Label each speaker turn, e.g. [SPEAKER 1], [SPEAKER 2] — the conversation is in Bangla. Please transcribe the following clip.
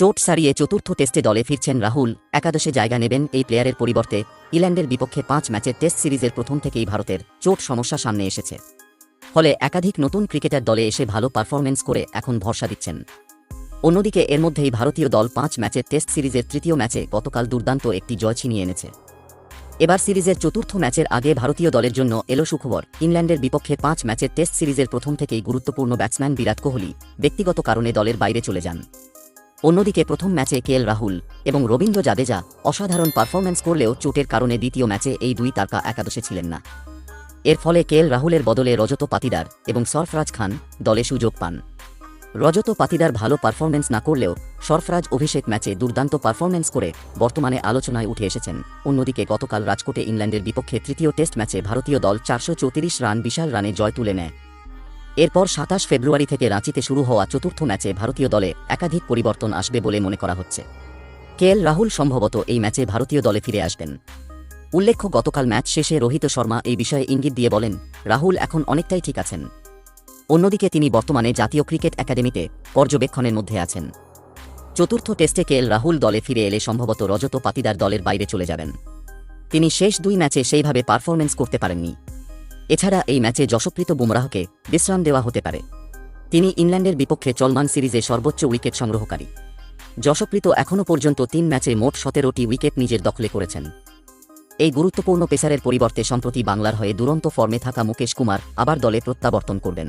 [SPEAKER 1] চোট সারিয়ে চতুর্থ টেস্টে দলে ফিরছেন রাহুল। একাদশে জায়গা নেবেন এই প্লেয়ারের পরিবর্তে। ইংল্যান্ডের বিপক্ষে পাঁচ ম্যাচের টেস্ট সিরিজের প্রথম থেকেই ভারতের চোট সমস্যা সামনে এসেছে। ফলে একাধিক নতুন ক্রিকেটার দলে এসে ভালো পারফরমেন্স করে এখন ভরসা দিচ্ছেন। অন্যদিকে এর মধ্যেই ভারতীয় দল পাঁচ ম্যাচের টেস্ট সিরিজের তৃতীয় ম্যাচে গতকাল দুর্দান্ত একটি জয় ছিনিয়ে এনেছে। এবার সিরিজের চতুর্থ ম্যাচের আগে ভারতীয় দলের জন্য এলো সুখবর। ইংল্যান্ডের বিপক্ষে পাঁচ ম্যাচের টেস্ট সিরিজের প্রথম থেকেই গুরুত্বপূর্ণ ব্যাটসম্যান বিরাট কোহলি ব্যক্তিগত কারণে দলের বাইরে চলে যান। অন্যদিকে প্রথম ম্যাচে কেএল রাহুল এবং রবীন্দ্র জাদেজা অসাধারণ পারফরম্যান্স করলেও চোটের কারণে দ্বিতীয় ম্যাচে এই দুই তারকা একাদশে ছিলেন না। এর ফলে কেএল রাহুলের বদলে রজত পাতিদার এবং সরফরাজ খান দলে সুযোগ পান। রজত পাতিদার ভালো পারফরম্যান্স না করলেও সরফরাজ অভিষেক ম্যাচে দুর্দান্ত পারফরম্যান্স করে বর্তমানে আলোচনায় উঠে এসেছেন। অন্যদিকে গতকাল রাজকোটে ইংল্যান্ডের বিপক্ষে তৃতীয় টেস্ট ম্যাচে ভারতীয় দল চারশো চৌত্রিশ রান বিশাল রানে জয় তুলে নেয়। এরপর সাতাশ ফেব্রুয়ারি থেকে রাঁচিতে শুরু হওয়া চতুর্থ ম্যাচে ভারতীয় দলে একাধিক পরিবর্তন আসবে বলে মনে করা হচ্ছে। কেএল রাহুল সম্ভবত এই ম্যাচে ভারতীয় দলে ফিরে আসবেন। উল্লেখ্য, গতকাল ম্যাচ শেষে রোহিত শর্মা এই বিষয়ে ইঙ্গিত দিয়ে বলেন, রাহুল এখন অনেকটাই ঠিক আছেন। অন্যদিকে তিনি বর্তমানে জাতীয় ক্রিকেট একাডেমিতে পর্যবেক্ষণের মধ্যে আছেন। চতুর্থ টেস্টে কেএল রাহুল দলে ফিরে এলে সম্ভবত রজত পাতিদার দলের বাইরে চলে যাবেন। তিনি শেষ দুই ম্যাচে সেইভাবে পারফরমেন্স করতে পারেননি। এছাড়া এই ম্যাচে যশপ্রীত বুমরাহকে বিশ্রাম দেওয়া হতে পারে। তিনি ইংল্যান্ডের বিপক্ষে চলমান সিরিজে সর্বোচ্চ উইকেট সংগ্রহকারী। যশপ্রীত এখনও পর্যন্ত তিন ম্যাচে মোট সতেরোটি উইকেট নিজের দখলে করেছেন। এই গুরুত্বপূর্ণ পেসারের পরিবর্তে সম্প্রতি বাংলার হয়ে দুরন্ত ফর্মে থাকা মুকেশ কুমার আবার দলে প্রত্যাবর্তন করবেন।